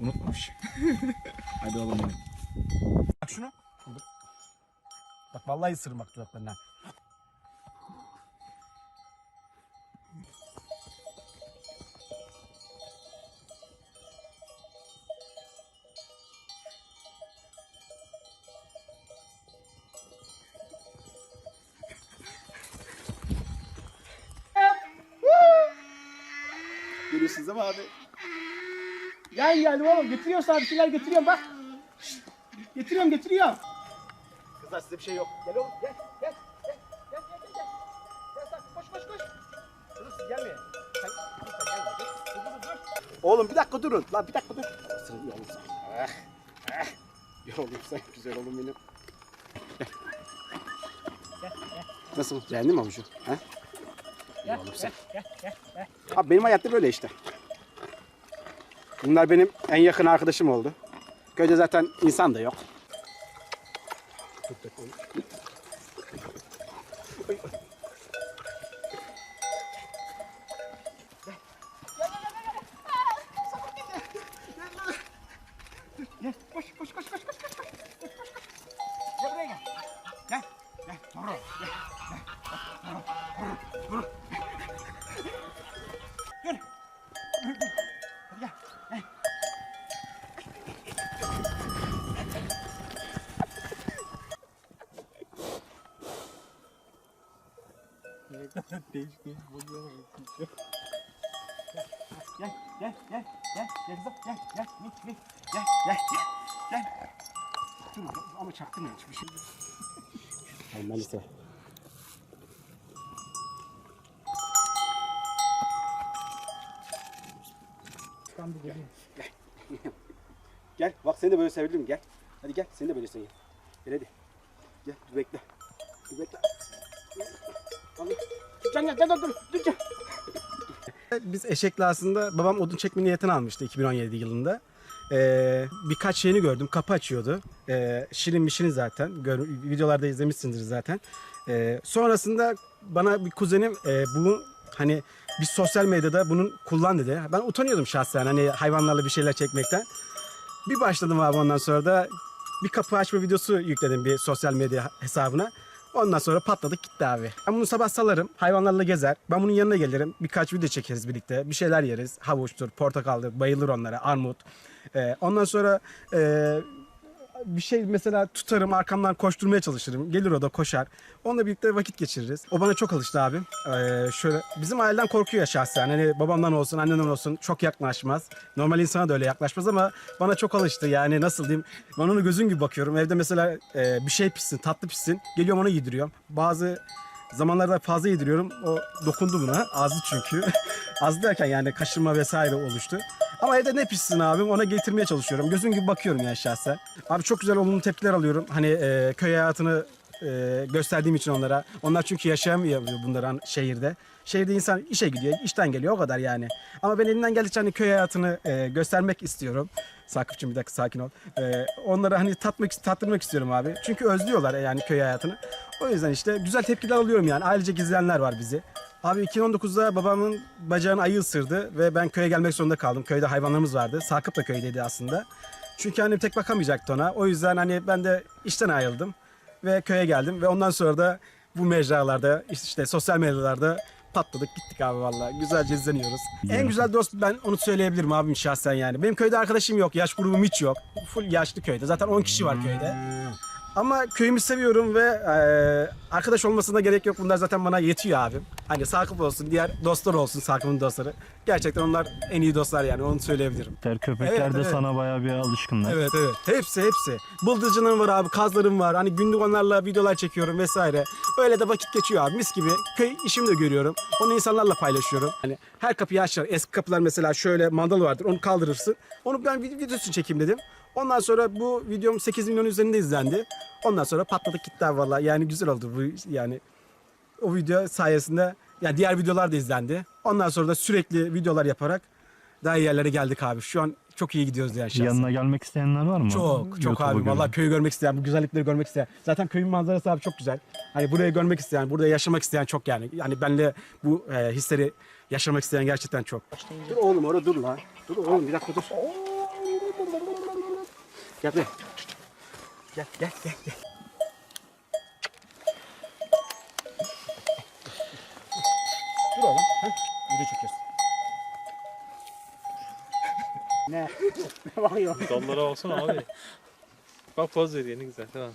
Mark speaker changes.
Speaker 1: Unutmamış. Hadi oğlum benim.
Speaker 2: Bak şunu. Bak vallahi ısırırım bak
Speaker 1: değil mi abi?
Speaker 2: Gel geldim oğlum. Getiriyorum sana bir şeyler getiriyorum bak. Şşt. Getiriyorum getiriyorum. Kızlar size bir şey yok. Gel oğlum gel gel. Gel gel gel gel. Gel, gel sen koş koş koş. Dur siz gelmeyin. Sen, dur, sen gelme. Dur, dur, dur, dur. Oğlum bir dakika durun. Lan bir dakika dur. Sıra iyi oğlum sen. Eh. İyi oğlum sen. Güzel oğlum benim. Gel. Nasıl? Beğendin mi avucu? Ha? İyi oğlum sen. Abi benim hayatta böyle işte. Bunlar benim en yakın arkadaşım oldu. Köyde zaten insan da yok. Gel, koş, koş, koş, koş, koş, koş, koş, koş, koş, koş. Gel buraya gel. Gel, gel, doğru, gel, gel, doğru, doğru, doğru. Gel, gel, gel, gel, gel kızım, gel, gel, gel, gel, gel, gel, gel, gel. Dur ama çaktırma hiçbir şey. Hayır Melisa. Gel, bak seni de böyle sevebilirim, gel. Hadi gel, seni de böyle seveyim. Gel hadi. Gel, bekle. Bekle. Can gel, gel, dur, dur, gel. Biz Eşekli aslında babam odun çekme niyetini almıştı 2017 yılında. Ee, birkaç şeyini gördüm. Kapı açıyordu. Ee, şirin zaten. Gör, videolarda izlemişsindir zaten. Ee, sonrasında bana bir kuzenim e, bu hani bir sosyal medyada bunun kullan dedi. Ben utanıyordum şahsen hani hayvanlarla bir şeyler çekmekten. Bir başladım abi ondan sonra da bir kapı açma videosu yükledim bir sosyal medya hesabına. Ondan sonra patladık gitti abi. Ben bunu sabah salarım. Hayvanlarla gezer. Ben bunun yanına gelirim. Birkaç video çekeriz birlikte. Bir şeyler yeriz. Havuçtur, portakaldır. Bayılır onlara. Armut. Ee, ondan sonra e, bir şey mesela tutarım arkamdan koşturmaya çalışırım. Gelir o da koşar. Onunla birlikte vakit geçiririz. O bana çok alıştı abim. Ee, şöyle bizim aileden korkuyor şahsen. Hani babamdan olsun, annemden olsun çok yaklaşmaz. Normal insana da öyle yaklaşmaz ama bana çok alıştı. Yani nasıl diyeyim? Ben onu gözün gibi bakıyorum. Evde mesela e, bir şey pişsin, tatlı pişsin. Geliyorum onu yediriyorum. Bazı zamanlarda fazla yediriyorum. O dokundu buna. Azdı çünkü. Az derken yani kaşınma vesaire oluştu. Ama evde ne pişsin abim ona getirmeye çalışıyorum. Gözüm gibi bakıyorum yani şahsen. Abi çok güzel olumlu tepkiler alıyorum. Hani e, köy hayatını e, gösterdiğim için onlara. Onlar çünkü yaşayamıyor bunların şehirde. Şehirde insan işe gidiyor, işten geliyor o kadar yani. Ama ben elimden geldikçe hani köy hayatını e, göstermek istiyorum. Sakıpçım bir dakika sakin ol. E, onlara hani tatmak, tattırmak istiyorum abi. Çünkü özlüyorlar yani köy hayatını. O yüzden işte güzel tepkiler alıyorum yani. Ailecek izleyenler var bizi. Abi 2019'da babamın bacağını ayı ısırdı ve ben köye gelmek zorunda kaldım. Köyde hayvanlarımız vardı. Sakıp da köydeydi aslında. Çünkü annem tek bakamayacaktı ona. O yüzden hani ben de işten ayrıldım ve köye geldim ve ondan sonra da bu mecralarda işte sosyal medyalarda patladık gittik abi vallahi. Güzelce izleniyoruz. En güzel dost ben onu söyleyebilirim abim şahsen yani. Benim köyde arkadaşım yok. Yaş grubum hiç yok. Full yaşlı köyde. Zaten 10 kişi var köyde. Ama köyümü seviyorum ve e, arkadaş olmasına gerek yok. Bunlar zaten bana yetiyor abim. Hani Sakıp olsun, diğer dostlar olsun Sakıp'ın dostları. Gerçekten onlar en iyi dostlar yani onu söyleyebilirim.
Speaker 3: Der köpekler
Speaker 2: Evet,
Speaker 3: de
Speaker 2: evet.
Speaker 3: sana bayağı bir alışkınlar.
Speaker 2: Evet evet. Hepsi hepsi. Bıldırcınım var abi, kazlarım var. Hani günlük onlarla videolar çekiyorum vesaire. Öyle de vakit geçiyor abi. Mis gibi. Köy işimi de görüyorum. Onu insanlarla paylaşıyorum. Hani her kapıyı açar. Eski kapılar mesela şöyle mandal vardır. Onu kaldırırsın. Onu ben vid- videosunu çekeyim dedim. Ondan sonra bu videom 8 milyon üzerinde izlendi. Ondan sonra patladık gitti abi vallahi. Yani güzel oldu bu yani. O video sayesinde yani diğer videolar da izlendi. Ondan sonra da sürekli videolar yaparak daha iyi yerlere geldik abi. Şu an çok iyi gidiyoruz yani şahsen.
Speaker 3: Yanına gelmek isteyenler var mı?
Speaker 2: Çok çok abi
Speaker 3: görün.
Speaker 2: vallahi köyü görmek isteyen, bu güzellikleri görmek isteyen. Zaten köyün manzarası abi çok güzel. Hani burayı görmek isteyen, burada yaşamak isteyen çok yani. Yani benle bu e, hisleri yaşamak isteyen gerçekten çok. Dur oğlum orada dur lan. Dur oğlum bir dakika dur. Gel buraya. Gel gel gel gel. Dur oğlum. Ha? Video çekiyoruz. ne? ne bakıyorsun?
Speaker 4: Dallara baksana abi. Bak poz veriyor ne güzel tamam.